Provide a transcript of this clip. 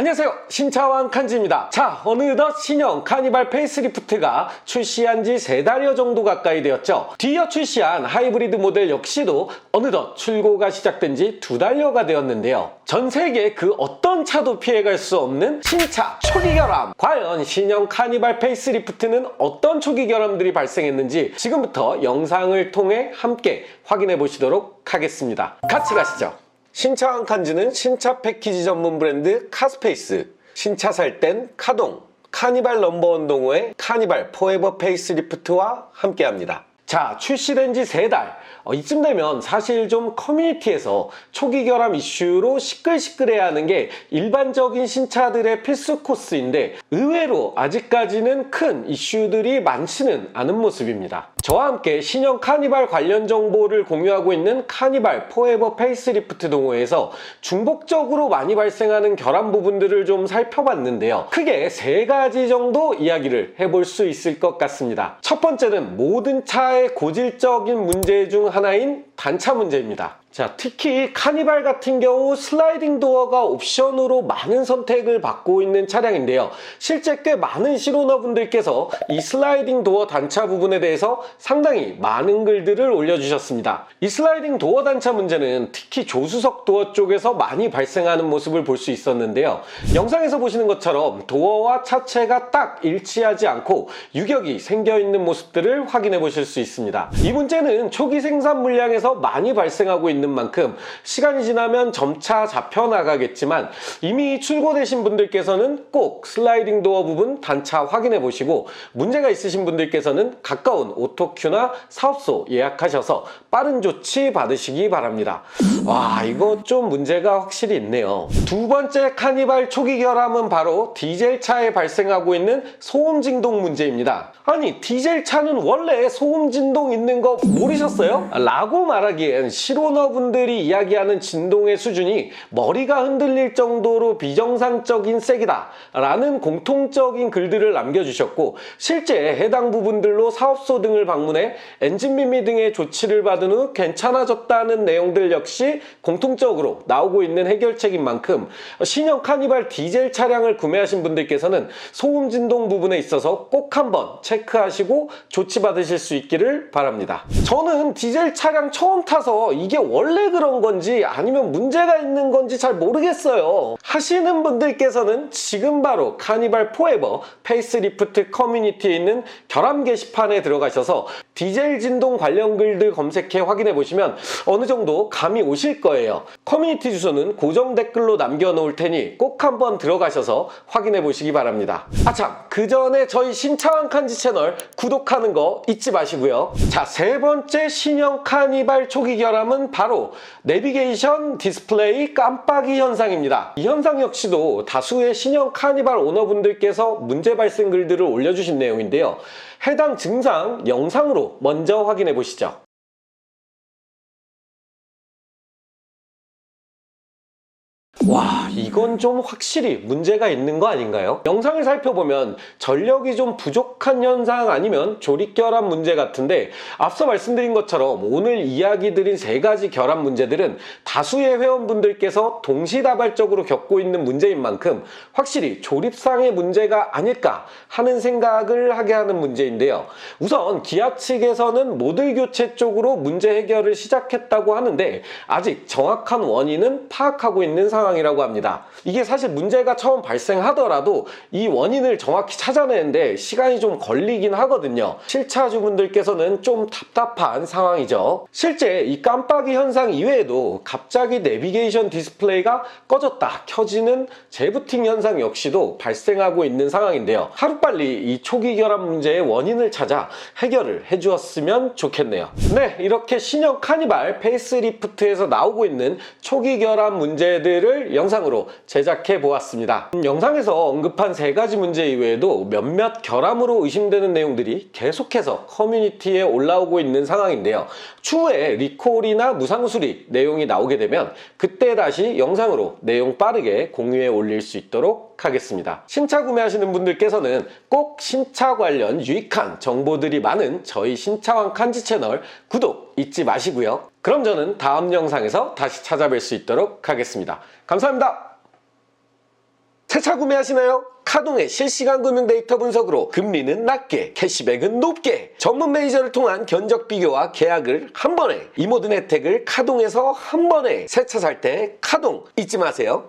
안녕하세요. 신차왕 칸지입니다. 자 어느덧 신형 카니발 페이스리프트가 출시한 지세 달여 정도 가까이 되었죠. 뒤이어 출시한 하이브리드 모델 역시도 어느덧 출고가 시작된 지두 달여가 되었는데요. 전 세계 그 어떤 차도 피해갈 수 없는 신차 초기 결함. 과연 신형 카니발 페이스리프트는 어떤 초기 결함들이 발생했는지 지금부터 영상을 통해 함께 확인해 보시도록 하겠습니다. 같이 가시죠 신차 한 칸지는 신차 패키지 전문 브랜드 카스페이스, 신차 살 땐 카동, 카니발 넘버원 동호회 카니발 포에버 페이스리프트와 함께합니다. 자, 출시된 지 세 달. 어, 이쯤 되면 사실 좀 커뮤니티에서 초기 결함 이슈로 시끌시끌해야 하는 게 일반적인 신차들의 필수 코스인데 의외로 아직까지는 큰 이슈들이 많지는 않은 모습입니다. 저와 함께 신형 카니발 관련 정보를 공유하고 있는 카니발 포에버 페이스리프트 동호회에서 중복적으로 많이 발생하는 결함 부분들을 좀 살펴봤는데요. 크게 세 가지 정도 이야기를 해볼 수 있을 것 같습니다. 첫 번째는 모든 차의 고질적인 문제 중 하나인 단차 문제입니다. 자, 특히 카니발 같은 경우 슬라이딩 도어가 옵션으로 많은 선택을 받고 있는 차량인데요. 실제 꽤 많은 실오너분들께서 이 슬라이딩 도어 단차 부분에 대해서 상당히 많은 글들을 올려주셨습니다. 이 슬라이딩 도어 단차 문제는 특히 조수석 도어 쪽에서 많이 발생하는 모습을 볼 수 있었는데요. 영상에서 보시는 것처럼 도어와 차체가 딱 일치하지 않고 유격이 생겨 있는 모습들을 확인해 보실 수 있습니다. 이 문제는 초기 생산 물량에서 많이 발생하고 있는 만큼 시간이 지나면 점차 잡혀 나가겠지만 이미 출고되신 분들께서는 꼭 슬라이딩 도어 부분 단차 확인해 보시고 문제가 있으신 분들께서는 가까운 오토큐나 사업소 예약하셔서 빠른 조치 받으시기 바랍니다. 와 이거 좀 문제가 확실히 있네요. 두 번째 카니발 초기 결함은 바로 디젤 차에 발생하고 있는 소음 진동 문제입니다. 아니 디젤 차는 원래 소음 진동 있는 거 모르셨어요? 라고 말하기엔 실오너분들이 이야기하는 진동의 수준이 머리가 흔들릴 정도로 비정상적인 색이다 라는 공통적인 글들을 남겨주셨고 실제 해당 부분들로 사업소 등을 방문해 엔진 미미 등의 조치를 받은 후 괜찮아졌다는 내용들 역시 공통적으로 나오고 있는 해결책인 만큼 신형 카니발 디젤 차량을 구매하신 분들께서는 소음 진동 부분에 있어서 꼭 한번 체크하시고 조치받으실 수 있기를 바랍니다. 저는 디젤 차량 처음 타서 이게 원래 그런 건지 아니면 문제가 있는 건지 잘 모르겠어요. 하시는 분들께서는 지금 바로 카니발 포에버 페이스리프트 커뮤니티에 있는 결함 게시판에 들어가셔서 디젤 진동 관련 글들 검색해 확인해 보시면 어느 정도 감이 오실 거예요. 커뮤니티 주소는 고정 댓글로 남겨놓을 테니 꼭 한번 들어가셔서 확인해 보시기 바랍니다. 아참, 그 전에 저희 신차왕 칸지 채널 구독하는 거 잊지 마시고요. 자, 세 번째 신형 카니발 초기 결함은 바로 내비게이션 디스플레이 깜빡이 현상입니다. 이 현상 역시도 다수의 신형 카니발 오너분들께서 문제 발생 글들을 올려주신 내용인데요. 해당 증상 영상으로 먼저 확인해 보시죠. 와 이건 좀 확실히 문제가 있는 거 아닌가요? 영상을 살펴보면 전력이 좀 부족한 현상 아니면 조립 결함 문제 같은데 앞서 말씀드린 것처럼 오늘 이야기 드린 세 가지 결함 문제들은 다수의 회원분들께서 동시다발적으로 겪고 있는 문제인 만큼 확실히 조립상의 문제가 아닐까 하는 생각을 하게 하는 문제인데요. 우선 기아 측에서는 모듈 교체 쪽으로 문제 해결을 시작했다고 하는데 아직 정확한 원인은 파악하고 있는 상황 이라고 합니다. 이게 사실 문제가 처음 발생하더라도 이 원인을 정확히 찾아내는데 시간이 좀 걸리긴 하거든요. 실차주분들께서는 좀 답답한 상황이죠. 실제 이 깜빡이 현상 이외에도 갑자기 내비게이션 디스플레이가 꺼졌다 켜지는 재부팅 현상 역시도 발생하고 있는 상황인데요. 하루빨리 이 초기 결함 문제의 원인을 찾아 해결을 해주었으면 좋겠네요. 네, 이렇게 신형 카니발 페이스리프트에서 나오고 있는 초기 결함 문제들을 영상으로 제작해 보았습니다. 음, 영상에서 언급한 세 가지 문제 이외에도 몇몇 결함으로 의심되는 내용들이 계속해서 커뮤니티에 올라오고 있는 상황인데요. 추후에 리콜이나 무상 수리 내용이 나오게 되면 그때 다시 영상으로 내용 빠르게 공유해 올릴 수 있도록 하겠습니다. 신차 구매하시는 분들께서는 꼭 신차 관련 유익한 정보들이 많은 저희 신차왕 칸지 채널 구독 잊지 마시고요. 그럼 저는 다음 영상에서 다시 찾아뵐 수 있도록 하겠습니다. 감사합니다. 차차! 차 구매하시나요? 카동의 실시간 금융 데이터 분석으로 금리는 낮게, 캐시백은 높게, 전문 매니저를 통한 견적 비교와 계약을 한 번에, 이 모든 혜택을 카동에서 한 번에 새차살 때 카동 잊지 마세요.